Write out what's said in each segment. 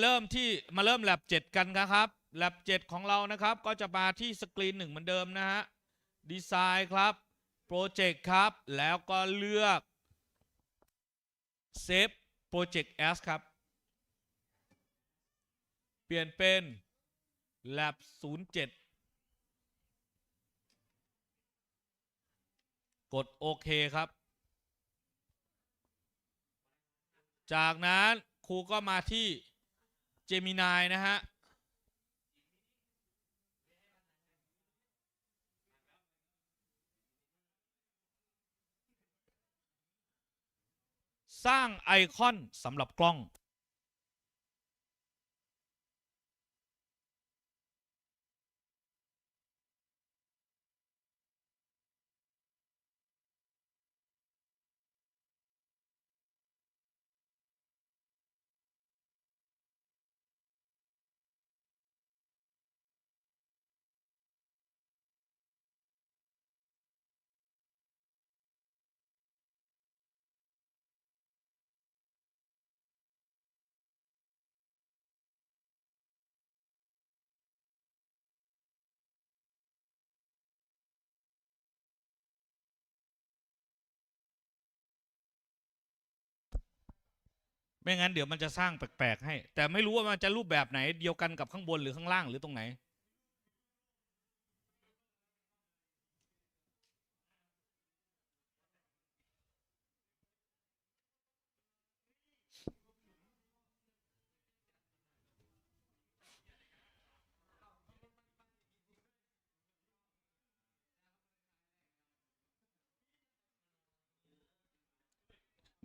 เริ่มที่มาเริ่มแลบ7กันนะครับแลบ7ของเรานะครับ ก็จะมาที่สกรีนหนึ่งเหมือนเดิมนะฮะดีไซน์ครับโปรเจกต์ครับ แล้วก็เลือกเซฟโปรเจกต์ as ครับ เปลี่ยนเป็น lab 07 กดโอเคครับ จากนั้นครูก็มาที่ จมินายนะฮะ สร้างไอคอนสำหรับกล้อง ไม่งั้นเดี๋ยวมันจะสร้างแปลกๆให้ แต่ไม่รู้ว่ามันจะรูปแบบไหนเดียวกันกับข้างบนหรือข้างล่างหรือตรงไหน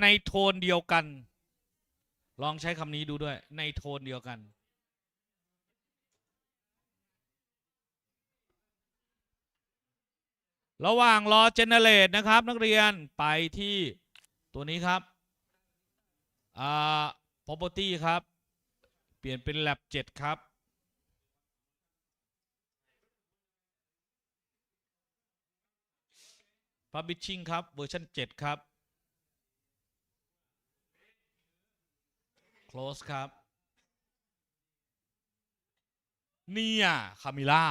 ในโทนเดียวกัน ลองใช้คำนี้ดูด้วยในโทนเดียวกัน ระหว่างรอเจเนเรตนะครับ นักเรียนไปที่ตัวนี้ครับอ่า property ครับ เปลี่ยนเป็น lab 7 ครับ publishing ครับเวอร์ชัน7 ครับ close ครับ เนี่ยคามิล่า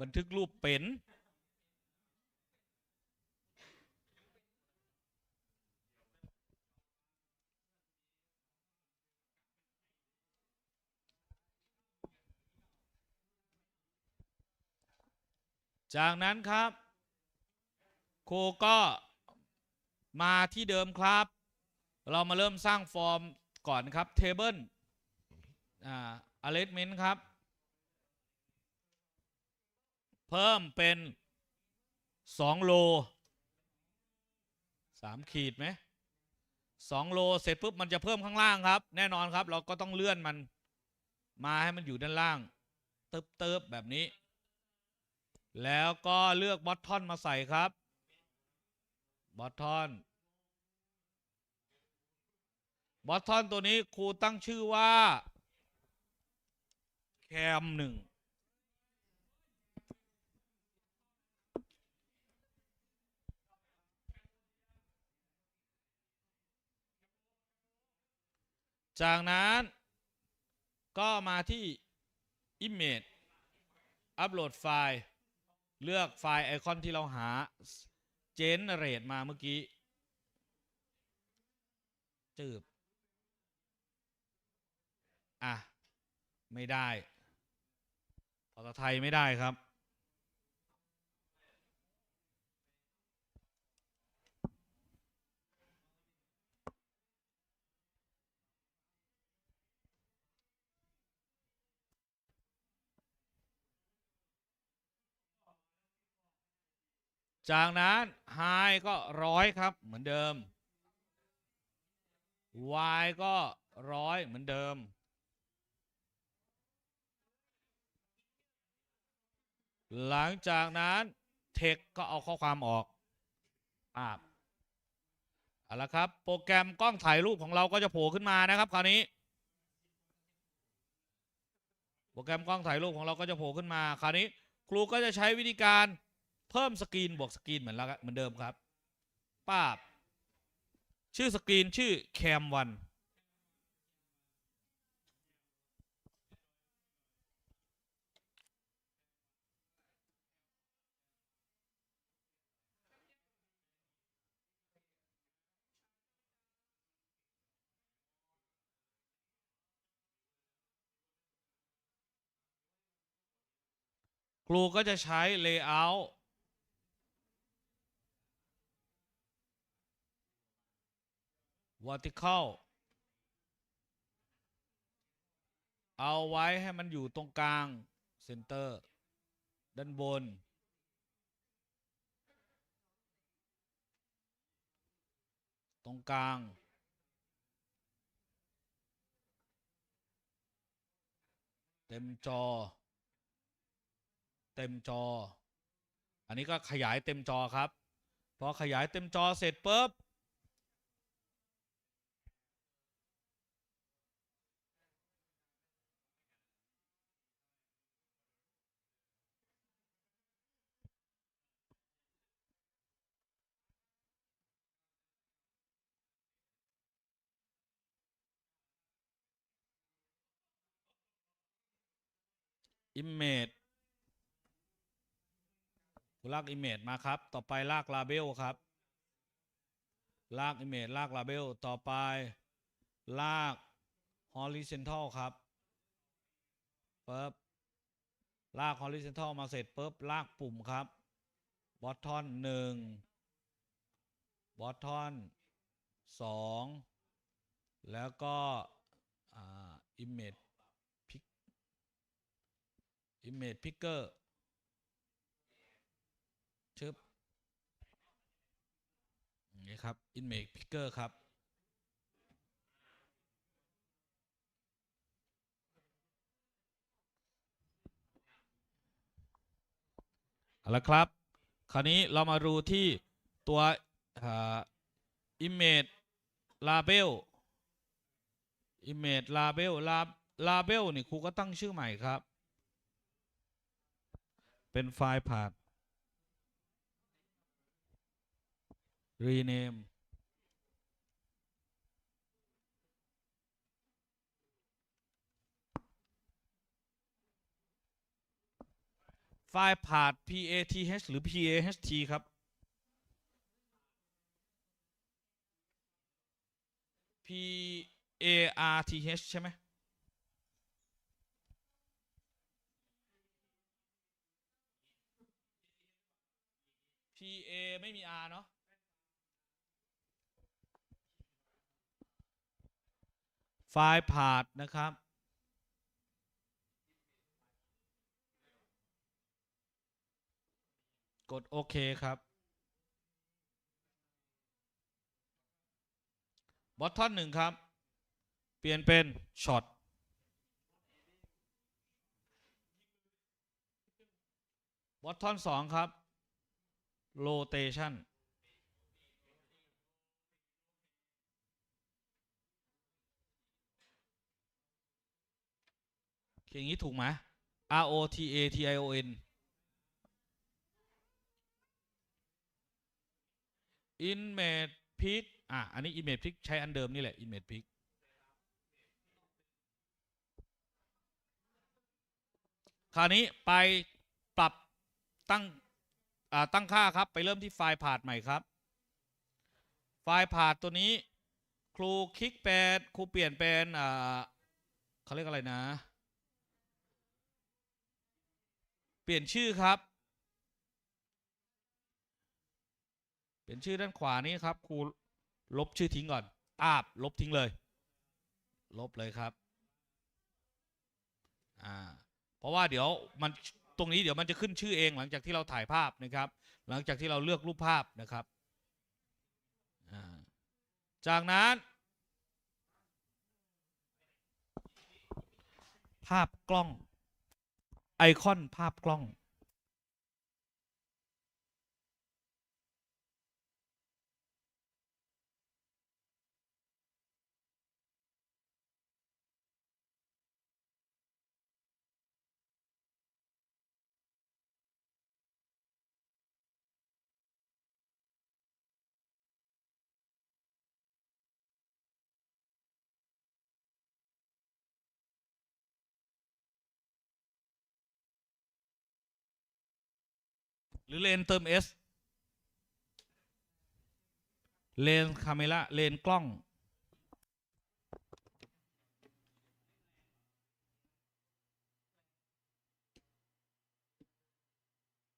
บันทึกรูปเป็น จากนั้นครับครูก็มาที่เดิมครับ เรามาเริ่มสร้างฟอร์มก่อนครับ table อ่า arrangement ครับ เพิ่มเป็น 2 โล 3 ขีดไหม2โลเสร็จปุ๊บมันจะเพิ่มข้างล่างครับ แน่นอนครับ เราก็ต้องเลื่อนมัน มาให้มันอยู่ด้านล่าง เติบเติบแบบนี้ แล้วก็เลือกบอททอนมาใส่ครับบอททอนบอททอนตัวนี้ครูตั้งชื่อว่าแคมหนึ่งจากนั้นก็มาที่ Image อัปโหลดไฟล์ เลือกไฟล์ไอคอนที่เราหา generate มาเมื่อกี้ จืบ อะ ไม่ได้ภาษาไทยไม่ได้ครับ จากนั้น high ก็ร้อยครับเหมือนเดิม y ก็ร้อยเหมือนเดิม หลังจากนั้น text ก็เอาข้อความออกอ่าเอาละครับ โปรแกรมกล้องถ่ายรูปของเราก็จะโผล่ขึ้นมานะครับคราวนี้ โปรแกรมกล้องถ่ายรูปของเราก็จะโผล่ขึ้นมาคราวนี้ ครูก็จะใช้วิธีการ เพิ่มสกรีนบวกสกรีนเหมือนและเหมือนเดิมครับป้าบ ชื่อสกรีนชื่อแคมวันครูก็จะใช้ layout vertical เอาไว้ให้มันอยู่ตรงกลาง center ด้านบน ตรงกลาง เต็มจอ เต็มจอ อันนี้ก็ขยายเต็มจอครับ พอขยายเต็มจอเสร็จปุ๊บ image ลาก image มาครับ ต่อไปลาก label ครับ ลาก image ลาก label ต่อไป ลาก horizontal ครับปึ๊บลาก horizontal มาเสร็จปุ๊บลากปุ่มครับ button หนึ่ง button สองแล้วก็อ่า image image picker ชึบอนี้ครับ image picker ครับ เอาละครับ คราวนี้เรามาดูที่ตัว image label image label lab label นี่ครูก็ตั้งชื่อใหม่ครับ เป็นไฟล์ผ่าน rename ไฟล์ผ่าน PATH หรือ PAHT ครับ PARTH ใช่ไหม PA ไม่มี R เนาะ ไฟล์ผ่านนะครับ กดโอเคครับ บอททอนหนึ่งครับ เปลี่ยนเป็นช็อตบอททอนสองครับ โ o เ a ชันอย่างนี้ถูกไหม R O T A T I O N image pic อะ อันนี้ image pic ใช้อันเดิมนี่แหละ image pic คราวนี้ไปปรับตั้ง ตั้งค่าครับไปเริ่มที่ไฟล์พาดใหม่ครับ ไฟล์พาดตัวนี้ครูคลิกเป็นครูเปลี่ยนเป็นอ่าเขาเรียกอะไรนะ เปลี่ยนชื่อครับ เปลี่ยนชื่อด้านขวานี้ครับครูลบชื่อทิ้งก่อนตาบลบทิ้งเลย ลบเลยครับอ่าเพราะว่าเดี๋ยวมัน ตรงนี้เดี๋ยวมันจะขึ้นชื่อเองหลังจากที่เราถ่ายภาพนะครับ หลังจากที่เราเลือกรูปภาพนะครับ จากนั้น ภาพกล้อง ไอคอนภาพกล้อง หรือเลนเติม S เลนคาเมล่าเลนกล้อง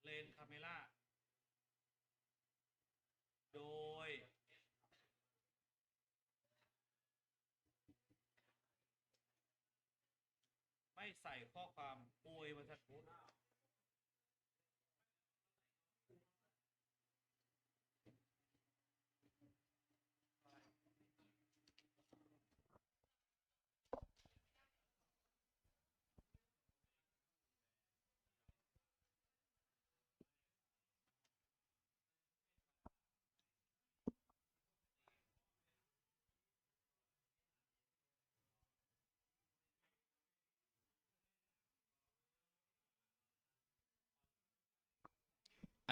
เลนคาเมล่าโดย ไม่ใส่ข้อความปวยวันทัดพุธ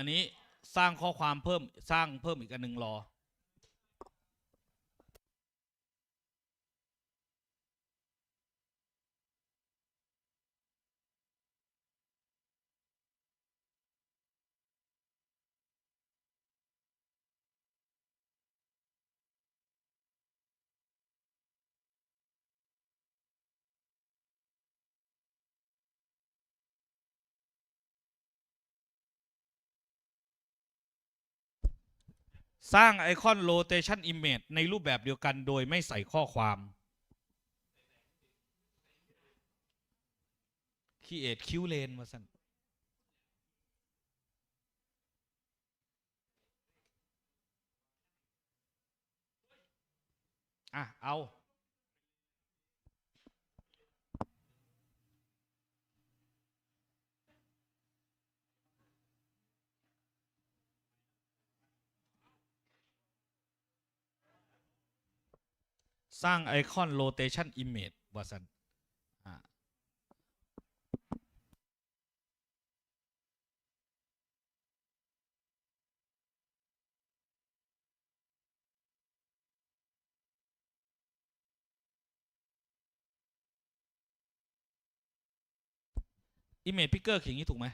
อันนี้สร้างข้อความเพิ่มสร้างเพิ่มอีกอันหนึ่งรอ สร้างไอคอน rotation image ในรูปแบบเดียวกันโดยไม่ใส่ข้อความ create q lane มาสั่นอะ เอา สร้างไอคอน rotation image ว่าสันอ่า image picker เขียนอย่างนี้ถูกไหม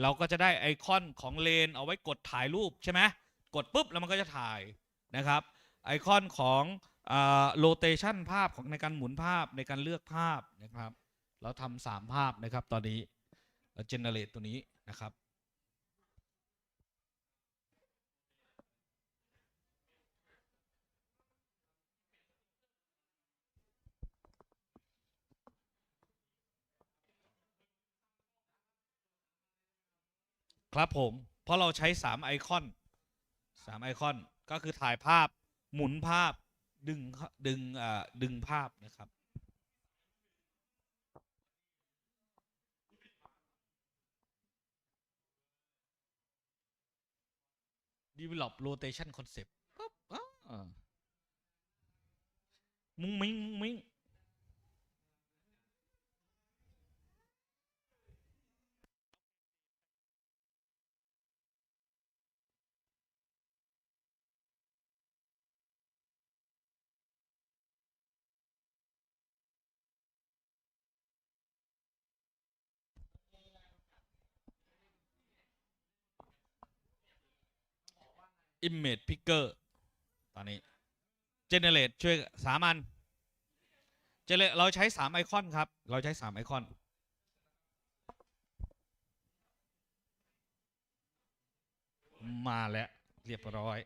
เราก็จะได้ไอคอนของเลนเอาไว้กดถ่ายรูปใช่ไหมกดปุ๊บแล้วมันก็จะถ่ายนะครับ ไอคอนของโลเตชันภาพของในการหมุนภาพในการเลือกภาพนะครับ เราทำสามภาพนะครับตอนนี้เราเจเนเรตตัวนี้นะครับ ครับผม เพราะเราใช้สามไอคอนสามไอคอนก็คือถ่ายภาพหมุนภาพดึงดึงอ่าดึงภาพนะครับ develop rotation concept ปั๊บอ่ามุ้งมิ้งมุ้งมิ้ง image picker ตอนนี้ generate ช่วยสามอัน generate เราใช้สามไอคอนครับ เราใช้สามไอคอนมาแล้ว เรียบร้อย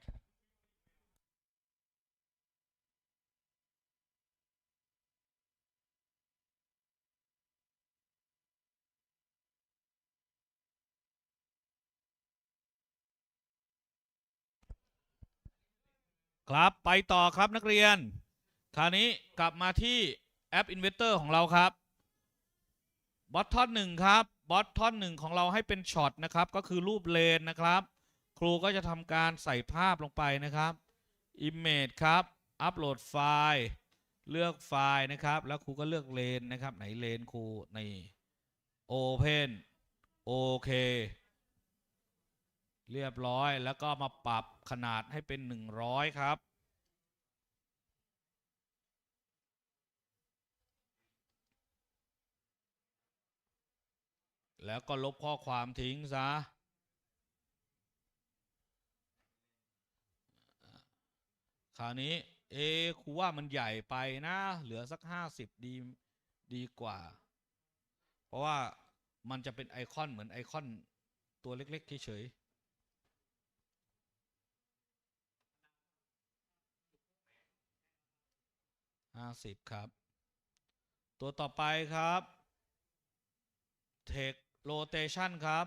ครับไปต่อครับนักเรียน คราวนี้กลับมาที่แอป Inventor ของเราครับบอททอนหนึ่งครับบอททอนหนึ่งของเราให้เป็นช็อตนะครับ ก็คือรูปเลนนะครับ ครูก็จะทำการใส่ภาพลงไปนะครับ Image ครับอัปโหลดไฟล์เลือกไฟล์นะครับ แล้วครูก็เลือกเลนนะครับ ไหนเลนครูใน Open โอเค เรียบร้อยแล้วก็มาปรับขนาดให้เป็น 100 ครับ แล้วก็ลบข้อความทิ้งซะคราวนี้ เอครูว่ามันใหญ่ไปนะ เหลือสัก 50 ดี ดีกว่า เพราะว่ามันจะเป็นไอคอนเหมือนไอคอนตัวเล็ก ๆ เฉยๆ ห้าสิบครับ ตัวต่อไปครับ Text Rotation ครับ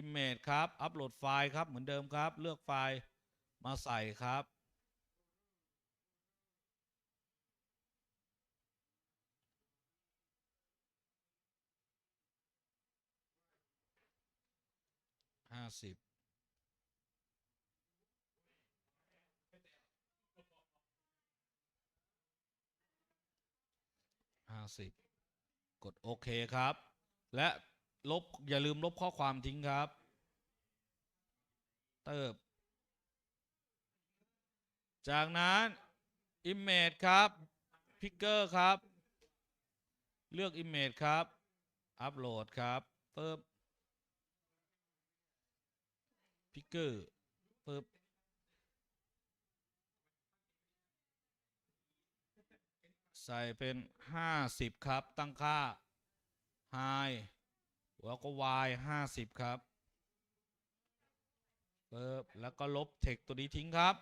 Image ครับ อัปโหลดไฟล์ครับเหมือนเดิมครับ เลือกไฟล์มาใส่ครับห้าสิบห้าสิบกดโอเคครับ และลบอย่าลืมลบข้อความทิ้งครับ เติบ จากนั้น Image ครับ Picker ครับ เลือก Image ครับ อัปโหลดครับปึ๊บพิกเกอร์ปึ๊บ ใส่เป็นห้าสิบครับ ตั้งค่า high แล้วก็ y ห้าสิบครับปึ๊บแล้วก็ลบเทคตัวนี้ทิ้งครับ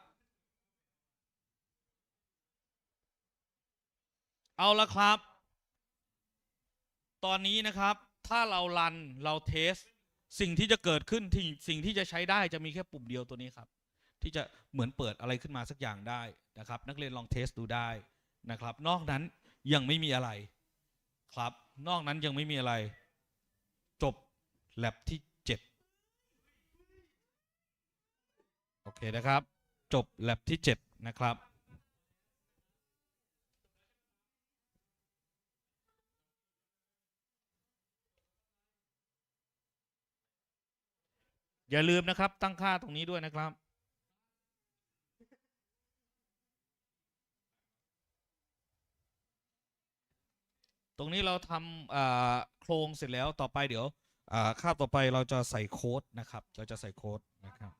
เอาละครับ ตอนนี้นะครับ ถ้าเรารันเราเทส สิ่งที่จะเกิดขึ้นที่สิ่งที่จะใช้ได้จะมีแค่ปุ่มเดียวตัวนี้ครับ ที่จะเหมือนเปิดอะไรขึ้นมาสักอย่างได้นะครับ นักเรียนลองเทสดูได้ นะครับ นอกนั้นยังไม่มีอะไรครับ นอกนั้นยังไม่มีอะไร จบแลบที่7โอเคนะครับ จบแลบที่7นะครับอย่าลืมนะครับตั้งค่าตรงนี้ด้วยนะครับ ตรงนี้เราทำโครงเสร็จแล้วต่อไปเดี๋ยวอ่าค่าบต่อไปเราจะใส่โค้ดนะครับ เราจะใส่โค้ดนะครับ